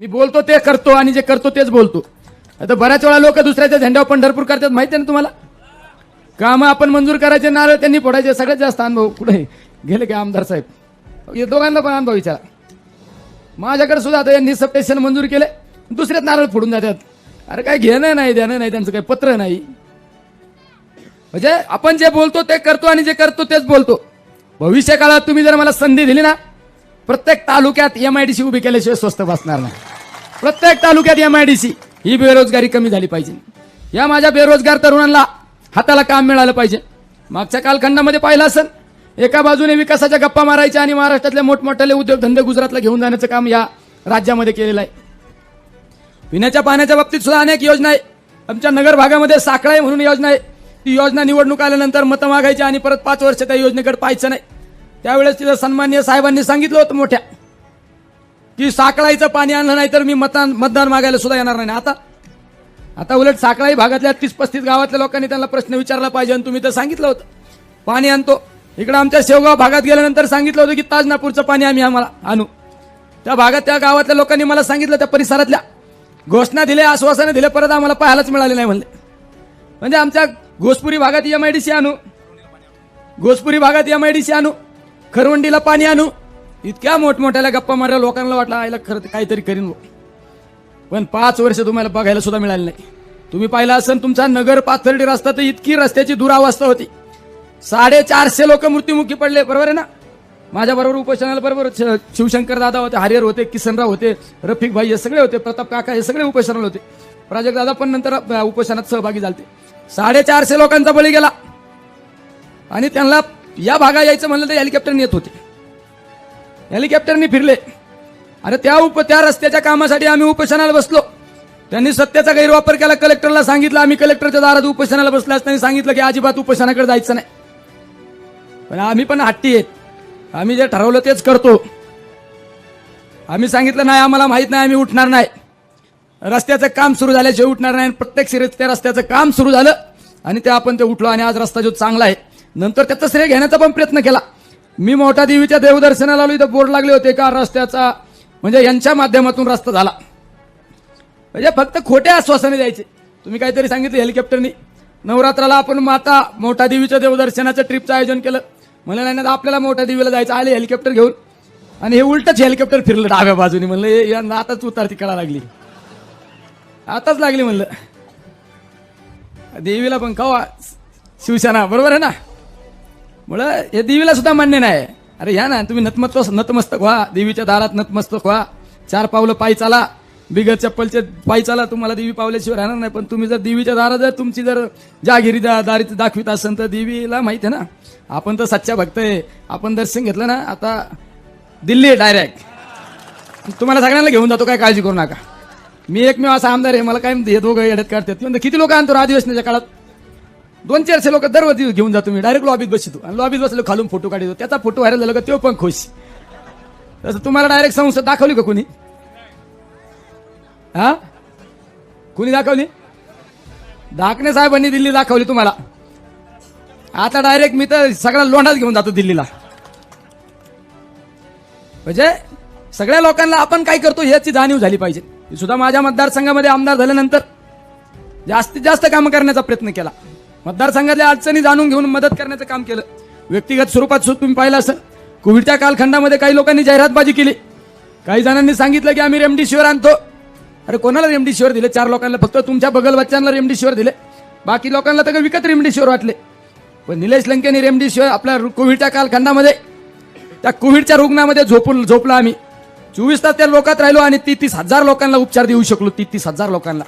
मी बोलतो ते करतो आणि जे करतो तेच बोलतो. आता बऱ्याच वेळा लोक दुसऱ्याच्या झेंड्यावर पंढरपूर करतात माहिती आहे ना तुम्हाला? कामं आपण मंजूर करायचे नारळ त्यांनी फोडायचे सगळ्यात जास्त अनुभव कुठे? गेले का आमदार साहेब? हे दोघांना पण अनुभव विचारा. माझ्याकडे सुद्धा आता यांनी सबस्टेशन मंजूर केले दुसऱ्यात नारळ फोडून जातात. अरे काय घेणं नाही देणं नाही त्यांचं काही पत्र नाही. म्हणजे आपण जे बोलतो ते करतो आणि जे करतो तेच बोलतो. भविष्य काळात तुम्ही जर मला संधी दिली ना प्रत्येक तालुक्यात एम आय डी सी उभी केल्याशिवाय स्वस्त बसणार नाही. प्रत्येक तालुक्यात एम आय डी सी ही बेरोजगारी कमी झाली पाहिजे. या माझ्या बेरोजगार तरुणांना हाताला काम मिळालं पाहिजे. मागच्या कालखंडामध्ये पाहिलं असेल एका बाजूने विकासाच्या गप्पा मारायच्या आणि महाराष्ट्रातले मोठमोठ्याले उद्योगधंदे गुजरातला घेऊन जाण्याचं काम या राज्यामध्ये केलेलं आहे. पिण्याच्या पाण्याच्या बाबतीत सुद्धा अनेक योजना आहे. आमच्या नगर भागामध्ये साखळाई म्हणून योजना आहे. ती योजना निवडणूक आल्यानंतर मतं मागायची आणि परत पाच वर्ष त्या योजनेकडे पाहायचं नाही. त्यावेळेस तिथं सन्मान्य साहेबांनी सांगितलं होतं मोठ्या. की साखळाईचं पाणी आणलं नाही तर मी मतदान मतदान मागायला सुद्धा येणार नाही आता आता उलट साखळाई भागातल्या तीस पस्तीस गावातल्या लोकांनी त्यांना प्रश्न विचारला पाहिजे आणि तुम्ही तर सांगितलं होतं. पाणी आणतो. इकडे आमच्या शेवगाव भागात गेल्यानंतर सांगितलं होतं की ताजनापूरचं पाणी आम्ही आम्हाला आणू. त्या भागात त्या गावातल्या लोकांनी मला सांगितलं त्या परिसरातल्या. घोषणा दिल्या आश्वासनं दिले परत आम्हाला पाहायलाच मिळाले नाही म्हणले. म्हणजे आमच्या घोसपुरी भागात एम आय आणू. घोसपुरी भागात एम आय आणू. खरवंडीला पाणी आणू. इतक्या मोठमोठ्याला गप्पा मारल्या लोकांना वाटलं आयला खरं काहीतरी करीन पण पाच वर्ष तुम्हाला बघायला सुद्धा मिळाले नाही. तुम्ही पाहिलं असेल तुमचा नगर पाथर्डी रस्ता तर इतकी रस्त्याची दुरावस्था होती. साडेचारशे लोक मृत्युमुखी पडले बरोबर आहे ना? माझ्या बरोबर उपोषणाला बरोबर शिवशंकर दादा होते हरिहर होते किसनराव होते रफिक भाई हे सगळे होते प्रताप काका हे सगळे उपोषणाला होते. प्राजक्त दादा पण नंतर उपोषणात सहभागी झाले. साडेचारशे लोकांचा बळी गेला. आणि त्यांना या भागा यायचं म्हणलं तर हेलिकॉप्टर येत होते. हेलिकॉप्टरने फिरले. अरे त्या उप त्या रस्त्याच्या कामासाठी आम्ही उपोषणाला बसलो. त्यांनी सत्याचा गैरवापर केला कलेक्टरला सांगितलं आम्ही कलेक्टरच्या दारात उपोषणाला बसलो त्यांनी सांगितलं की अजिबात उपोषणाकडे जायचं नाही. पण आम्ही पण हट्टी आहेत. आम्ही जे ठरवलं तेच करतो. आम्ही सांगितलं नाही आम्हाला माहीत नाही आम्ही उठणार नाही. रस्त्याचं काम सुरू झाल्याशिवाय उठणार नाही आणि प्रत्येक सिरीज त्या रस्त्याचं काम सुरू झालं आणि ते आपण ते उठलो आणि आज रस्ता जो चांगला आहे. नंतर त्याचं श्रेय घेण्याचा पण प्रयत्न केला. मी मोठा देवीच्या देवदर्शनाला आलो इथं बोर्ड लागले होते का रस्त्याचा. म्हणजे यांच्या माध्यमातून रस्ता झाला. म्हणजे फक्त खोटे आश्वासने द्यायचे. तुम्ही काहीतरी सांगितलं हेलिकॉप्टरनी? नवरात्राला आपण माता मोठा देवीच्या देवदर्शनाचं ट्रिपचं आयोजन केलं. म्हणलं नाही ना आपल्याला मोठ्या देवीला जायचं आले हेलिकॉप्टर घेऊन. आणि हे उलटच हेलिकॉप्टर फिरलं डाव्या बाजूने. म्हणलं हे यांना आताच उतारती कळा लागली. आताच लागली म्हणलं. देवीला पण कवा शिवसेना बरोबर आहे ना? मुळं हे देवीला सुद्धा मान्य नाही. अरे या ना तुम्ही नतमस्तक नतमस्तक व्हा. देवीच्या दारात नतमस्तक व्हा. चार पावलं पायी चाला. बिगर चप्पलचे पायी चाला. तुम्हाला देवी पावल्याशिवाय राहणार नाही. पण तुम्ही जर देवीच्या दारात जर तुमची जर जागिरी दा- दारीत दाखवित असेल तर देवीला माहिती आहे ना. आपण तर सच्चा भक्त आहे. आपण दर्शन घेतलं ना आता दिल्ली आहे डायरेक्ट तुम्हाला सगळ्यांना घेऊन जातो काय काळजी करू नका. मी एकमेव असा आमदार आहे. मला काय हे दोघं येड्यात काढतात. म्हणतो किती लोक आणतो? अधिवेशनाच्या काळात? दोन चारशे लोक दरवर्षी घेऊन जातो मी डायरेक्ट लॉबीत बसतो आणि लॉबीत बसलो खालून फोटो काढतो त्याचा फोटो व्हायरल झाला का तो पण खुश. तसं तुम्हाला डायरेक्ट संस्था दाखवली का कोणी? हा? कुणी दाखवली? दाखणे साहेबांनी दिल्ली दाखवली तुम्हाला. आता डायरेक्ट मी तर सगळ्या लोंढाच घेऊन जातो दिल्लीला. म्हणजे सगळ्या लोकांना आपण काय करतो याची जाणीव झाली पाहिजे. सुद्धा माझ्या मतदारसंघामध्ये आमदार झाल्यानंतर जास्तीत जास्त कामं करण्याचा प्रयत्न केला. मतदारसंघातल्या अडचणी जाणून घेऊन मदत करण्याचं काम केलं. व्यक्तिगत स्वरूपात सुद्धा तुम्ही पाहिलं असं. कोविडच्या कालखंडामध्ये काही लोकांनी जाहिरातबाजी केली. काही जणांनी सांगितलं की आम्ही रेमडेसिवीर आणतो. अरे कोणाला रेमडेसिवीर दिले? चार लोकांना. फक्त तुमच्या बगल बच्चांना रेमडेसिवीर दिले. बाकी लोकांना तर विकत रेमडेसिवीर वाटले. पण निलेश लंकेने रेमडेसिवीर आपल्या रु- कोविडच्या कालखंडामध्ये त्या कोविडच्या रुग्णामध्ये झोपून झोपला आम्ही. चोवीस तास त्या लोकात राहिलो आणि ती तीस हजार लोकांना उपचार देऊ शकलो. ती तीस हजार लोकांना.